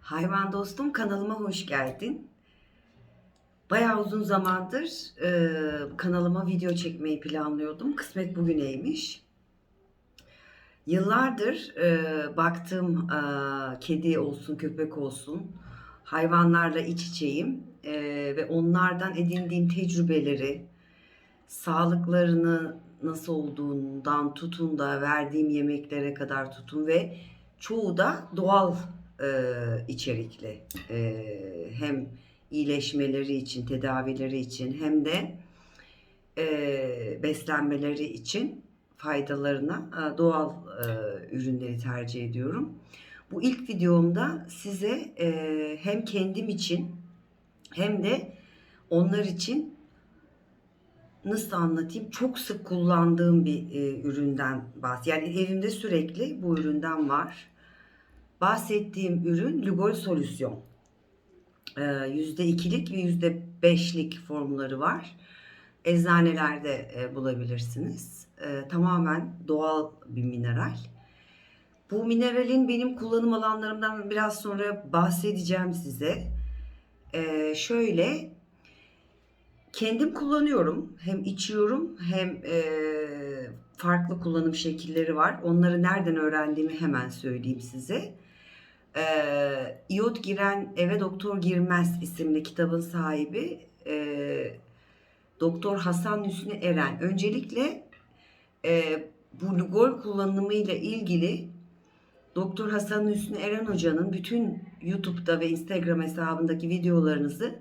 Hayvan dostum kanalıma hoş geldin. Bayağı uzun zamandır e, kanalıma video çekmeyi planlıyordum. Kısmet bugüneymiş. Yıllardır e, baktığım e, kedi olsun, köpek olsun hayvanlarla iç içeyim E, ve onlardan edindiğim tecrübeleri, sağlıklarını nasıl olduğundan tutun da verdiğim yemeklere kadar tutun ve çoğu da doğal e, içerikli. E, hem iyileşmeleri için, tedavileri için hem de e, beslenmeleri için faydalarına e, doğal e, ürünleri tercih ediyorum. Bu ilk videomda size e, hem kendim için hem de onlar için nasıl anlatayım çok sık kullandığım bir e, üründen bahs. Yani evimde sürekli bu üründen var. Bahsettiğim ürün Lugol solüsyon. E, %2'lik ve %5'lik formları var. Eczanelerde e, bulabilirsiniz. E, tamamen doğal bir mineral. Bu mineralin benim kullanım alanlarımdan biraz sonra bahsedeceğim size. E, şöyle kendim kullanıyorum. Hem içiyorum hem e, farklı kullanım şekilleri var. Onları nereden öğrendiğimi hemen söyleyeyim size. E, İyot Giren Eve Doktor Girmez isimli kitabın sahibi e, Doktor Hasan Hüsnü Eren. Öncelikle e, bu Lugol kullanımıyla ilgili Doktor Hasan Hüsnü Eren Hoca'nın bütün YouTube'da ve Instagram hesabındaki videolarınızı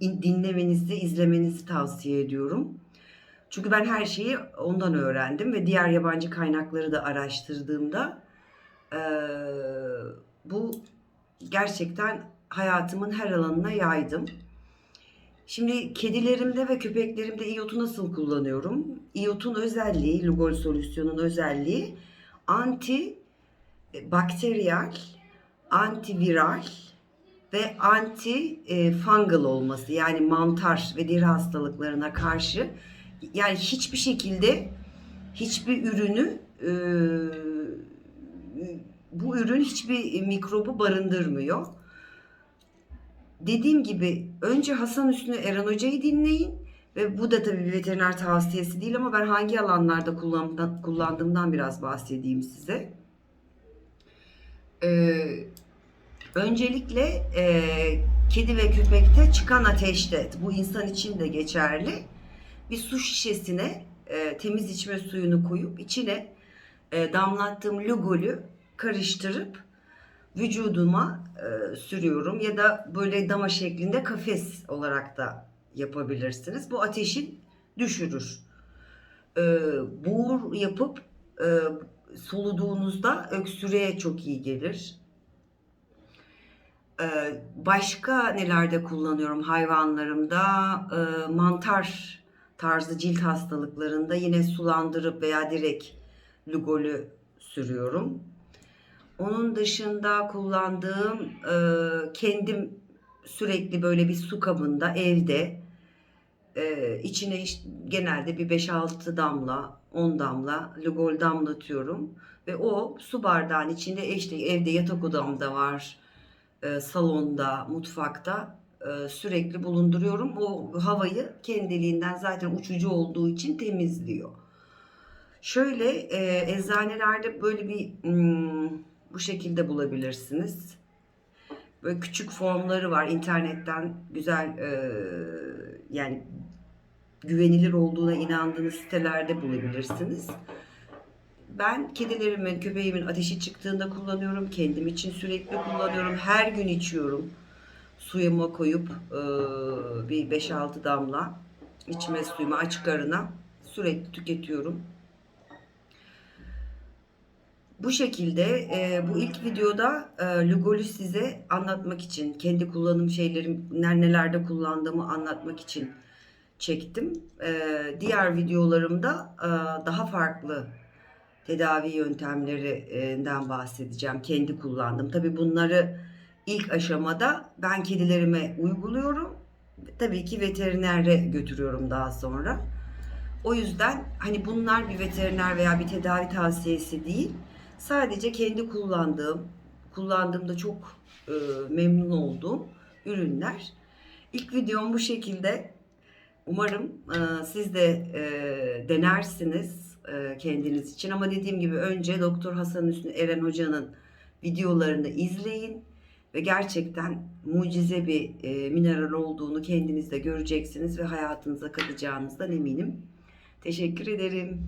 in- dinlemenizi, izlemenizi tavsiye ediyorum. Çünkü ben her şeyi ondan öğrendim ve diğer yabancı kaynakları da araştırdığımda eee, bu gerçekten hayatımın her alanına yaydım. Şimdi kedilerimde ve köpeklerimde iyotu nasıl kullanıyorum? İyotun özelliği, Lugol solüsyonun özelliği anti bakteriyel, antiviral ve anti e, fungal olması yani mantar ve deri hastalıklarına karşı yani hiçbir şekilde hiçbir ürünü e, bu ürün hiçbir mikrobu barındırmıyor. Dediğim gibi önce Hasan Üstüne Eren Hoca'yı dinleyin ve bu da tabii bir veteriner tavsiyesi değil ama ben hangi alanlarda kullandığımdan biraz bahsedeyim size. Ee, öncelikle e, kedi ve köpekte çıkan ateşte bu insan için de geçerli. Bir su şişesine e, temiz içme suyunu koyup içine e, damlattığım lugolü karıştırıp vücuduma e, sürüyorum ya da böyle dama şeklinde kafes olarak da yapabilirsiniz. Bu ateşi düşürür. E, buğur yapıp e, soluduğunuzda öksürüğe çok iyi gelir. Ee, başka nelerde kullanıyorum hayvanlarımda? Ee, mantar tarzı cilt hastalıklarında yine sulandırıp veya direkt Lugol'ü sürüyorum. Onun dışında kullandığım e, kendim sürekli böyle bir su kabında evde e, içine işte genelde bir 5-6 damla 10 damla Lugol damlatıyorum. Ve o su bardağın içinde işte evde yatak odamda var e, salonda mutfakta e, sürekli bulunduruyorum. O havayı kendiliğinden zaten uçucu olduğu için temizliyor. Şöyle e, eczanelerde böyle bir hmm, bu şekilde bulabilirsiniz böyle küçük formları var internetten güzel e, yani güvenilir olduğuna inandığınız sitelerde bulabilirsiniz. Ben kedilerimin, köpeğimin ateşi çıktığında kullanıyorum. Kendim için sürekli kullanıyorum. Her gün içiyorum. Suyuma koyup e, bir 5-6 damla içme suyumu açık arına sürekli tüketiyorum. Bu şekilde e, bu ilk videoda e, Lugol'ü size anlatmak için, kendi kullanım şeylerim nelerde kullandığımı anlatmak için çektim. Ee, diğer videolarımda e, daha farklı tedavi yöntemlerinden bahsedeceğim. Kendi kullandım. Tabii bunları ilk aşamada ben kedilerime uyguluyorum. Tabii ki veterinere götürüyorum daha sonra. O yüzden hani bunlar bir veteriner veya bir tedavi tavsiyesi değil. Sadece kendi kullandığım, kullandığımda çok e, memnun olduğum ürünler. İlk videom bu şekilde. Umarım e, siz de e, denersiniz e, kendiniz için. Ama dediğim gibi önce Doktor Hasan Hüsnü Eren Hoca'nın videolarını izleyin ve gerçekten mucize bir e, mineral olduğunu kendiniz de göreceksiniz ve hayatınıza katacağınızdan eminim. Teşekkür ederim.